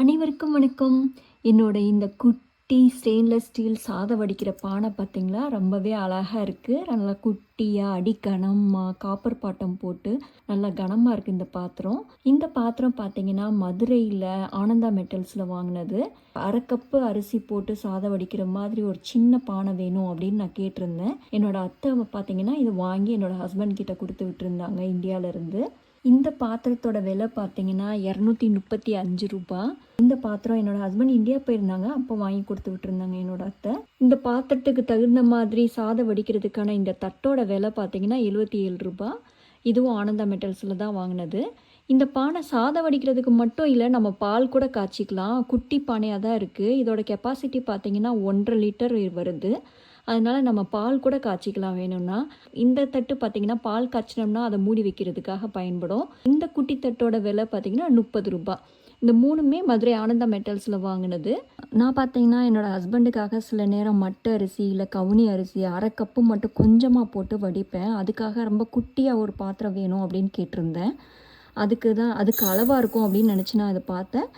அனைவருக்கும் வணக்கம். என்னோட இந்த குட்டி ஸ்டெயின்லெஸ் ஸ்டீல் சாதம் வடிக்கிற பானை பார்த்தீங்களா ரொம்பவே அழகாக இருக்குது நல்லா குட்டியாக அடிக்கனமாக காப்பர் பாட்டம் போட்டு நல்லா கனமாக இருக்குது இந்த பாத்திரம். இந்த பாத்திரம் பார்த்தீங்கன்னா மதுரையில் ஆனந்தா மெட்டல்ஸில் வாங்கினது. அரை கப்பு அரிசி போட்டு சாதம் வடிக்கிற மாதிரி ஒரு சின்ன பானை வேணும் அப்படின்னு நான் கேட்டிருந்தேன். என்னோடய அத்தை பார்த்தீங்கன்னா இதை வாங்கி என்னோடய ஹஸ்பண்ட் கிட்ட கொடுத்து விட்டுருந்தாங்க இந்தியாவிலேருந்து இந்த பாத்திரத்தோட விலை பார்த்தீங்கன்னா இரநூத்தி முப்பத்தி அஞ்சு ரூபா. இந்த பாத்திரம் என்னோட ஹஸ்பண்ட் இந்தியா போயிருந்தாங்க. அப்போ வாங்கி கொடுத்து விட்டுருந்தாங்க என்னோட அத்தை. இந்த பாத்திரத்துக்கு தகுந்த மாதிரி சாதம் வடிக்கிறதுக்கான இந்த தட்டோட விலை பார்த்தீங்கன்னா எழுபத்தி ஏழு ரூபா. இதுவும் ஆனந்தா மெட்டல்ஸில் தான் வாங்கினது. இந்த பானை சாதம் வடிக்கிறதுக்கு மட்டும் இல்லை நம்ம பால் கூட காய்ச்சிக்கலாம். குட்டி பானையாக தான் இருக்குது இதோட கெப்பாசிட்டி பார்த்தீங்கன்னா ஒன்றரை லிட்டர் வருது. அதனால் நம்ம பால் கூட காய்ச்சிக்கலாம் வேணும்னா. இந்த தட்டு பார்த்திங்கன்னா பால் காய்ச்சினோம்னா அதை மூடி வைக்கிறதுக்காக பயன்படும். இந்த குட்டி தட்டோட விலை பார்த்திங்கன்னா முப்பது ரூபாய் இந்த மூணுமே மதுரை ஆனந்தா மெட்டல்ஸில் வாங்கினது. நான் பார்த்தீங்கன்னா என்னோடய ஹஸ்பண்டுக்காக சில நேரம் மட்டை அரிசி இல்லை கவுனி அரிசி அரை கப்பு மட்டும் கொஞ்சமாக போட்டு வடிப்பேன். அதுக்காக ரொம்ப குட்டியாக ஒரு பாத்திரம் வேணும் அப்படின்னு கேட்டிருந்தேன். அதுக்கு தான் அதுக்கு அளவாக இருக்கும் அப்படின்னு நினச்சி நான் அதை பார்த்தேன்.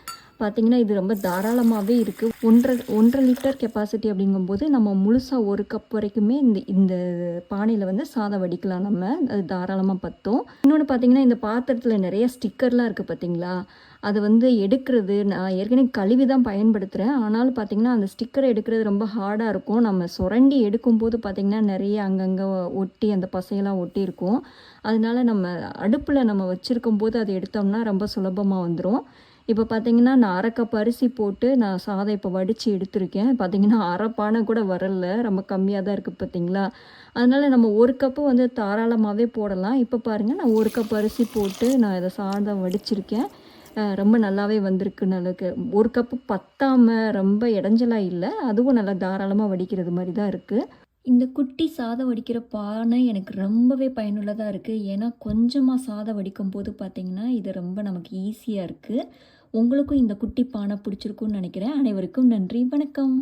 பார்த்தீங்கன்னா இது ரொம்ப தாராளமாகவே இருக்குது ஒன்றரை ஒன்றரை லிட்டர் கெப்பாசிட்டி அப்படிங்கும்போது நம்ம முழுசாக ஒரு கப் வரைக்குமே இந்த இந்த பானையில் வந்து சாதம் வடிக்கலாம். நம்ம அது தாராளமாக பற்றும் இன்னொன்று பார்த்தீங்கன்னா இந்த பாத்திரத்தில் நிறைய ஸ்டிக்கர்லாம் இருக்குது பார்த்தீங்களா அதை வந்து எடுக்கிறது நான் ஏற்கனவே கழுவி தான் பயன்படுத்துகிறேன் ஆனாலும் பார்த்திங்கன்னா அந்த ஸ்டிக்கரை எடுக்கிறது ரொம்ப ஹார்டாக இருக்கும். நம்ம சுரண்டி எடுக்கும்போது பார்த்திங்கன்னா நிறைய அங்கங்கே ஒட்டி அந்த பசையெல்லாம் ஒட்டி இருக்கும். அதனால நம்ம அடுப்பில் நம்ம வச்சுருக்கும் போது அதை எடுத்தோம்னா ரொம்ப சுலபமாக வந்துடும் இப்போ பார்த்தீங்கன்னா நான் அரை கப் அரிசி போட்டு நான் சாதம் இப்போ வடித்து எடுத்திருக்கேன். பார்த்தீங்கன்னா அரை பானை கூட வரல. ரொம்ப கம்மியாக தான் இருக்குது பார்த்தீங்களா? அதனால் நம்ம ஒரு கப்பு வந்து தாராளமாகவே போடலாம். இப்போ பாருங்கள் நான் ஒரு கப் அரிசி போட்டு நான் இதை சாதம் வடிச்சிருக்கேன். ரொம்ப நல்லாவே வந்திருக்கு நல்லக்கு ஒரு கப்பு பத்தாமல் ரொம்ப இடைஞ்சலாக இல்லை. அதுவும் நல்லா தாராளமாக வடிக்கிறது மாதிரி தான் இருக்குது இந்த குட்டி சாதம் வடிக்கிற பானை எனக்கு ரொம்பவே பயனுள்ளதாக இருக்குது ஏன்னா கொஞ்சமாக சாதம் வடிக்கும் போது பார்த்திங்கன்னா இது ரொம்ப நமக்கு ஈஸியாக இருக்குது உங்களுக்கும் இந்த குட்டி பானை பிடிச்சிருக்குன்னு நினைக்கிறேன். அனைவருக்கும் நன்றி. வணக்கம்.